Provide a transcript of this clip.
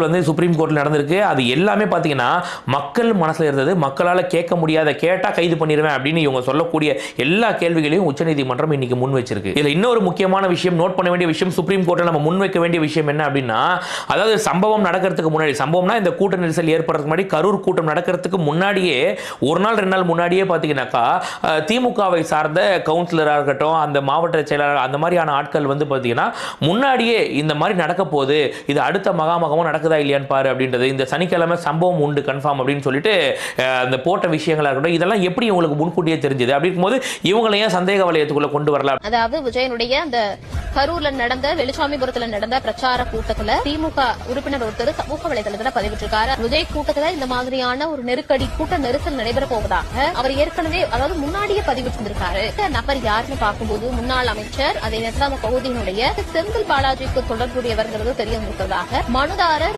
வந்து சுப்ரீம் கோர்ட்டில் நடந்திருக்கு. அது எல்லாமே பார்த்தீங்கன்னா மக்கள் மனசில் இருந்தது மக்களால் கேட்க முடியாத கேட்டால் கைது பண்ணிடுவேன் அப்படின்னு இவங்க சொல்லக்கூடிய எல்லா கேள்விகளையும் உச்சநீதிமன்றம் இன்னைக்கு முன் வச்சிருக்கு. இதில் இன்னொரு முக்கியமான விஷயம் நோட் பண்ண வேண்டிய விஷயம் சுப்ரீம் கோர்ட்டில் நம்ம முன் வைக்க வேண்டிய விஷயம் என்ன அப்படின்னா அதாவது சம்பவம் நடக்கிறதுக்கு முன்னாடி சம்பவம்னா இந்த கூட்ட நெரிசல் ஏற்படுறதுக்கு முன்னாடி கரூர் கூட்டம் நடக்கிறதுக்கு முன்னாடியே ஒரு நாள் ரெண்டு நாள் முன்னாடியே பார்த்தீங்கன்னாக்கா திமுகவை சார்ந்த கவுன்சிலராக இருக்கட்டும் அந்த மாவட்ட செயலாளர் அந்த மாதிரியான ஆட்கள் வந்து பார்த்தீங்கன்னா முன்னாடியே இந்த மாதிரி நடக்க போகுது இது அடுத்த மகாமகமும் நடக்குதா இல்லையான்னு பாரு அப்படின்றது இந்த சனிக்கிழமை சம்பவம் உண்டு கன்ஃபார்ம் அப்படின்னு சொல்லிட்டு அந்த போட்ட விஷயங்களா இருக்கட்டும் இதெல்லாம் எப்படி உங்களுக்கு முன்கூட்டியே தெரிஞ்சது? அப்படி இருக்கும்போது இவங்களையும் சந்தேக வலயத்துக்குள்ள கொண்டு வரலாம் அதாவது விஜயனுடைய அந்த கரூர்ல நடந்த வெளிச்சாமிபுரத்துல நடந்த பிரச்சார கூட்டத்துல திமுக உறுப்பினர் ஒருத்தர் சமூக வலைதளத்துல பதிவிட்டிருக்காரு. விஜய் கூட்டத்துல இந்த மாதிரியான ஒரு நெருக்கடி கூட்ட நெரிசல் நடைபெற போவதாக அவர் ஏற்கனவே அதாவது முன்னாடியே பதிவிட்டிருந்திருக்காரு. நபர் யாருன்னு பார்க்கும்போது முன்னாள் அமைச்சர் அதே நேரத்தில் அந்த பகுதியினுடைய செந்தில் பாலாஜிக்கு தொடர்புடையவர்கிறது தெரிய வந்திருக்கிறதாக மனுதாரர்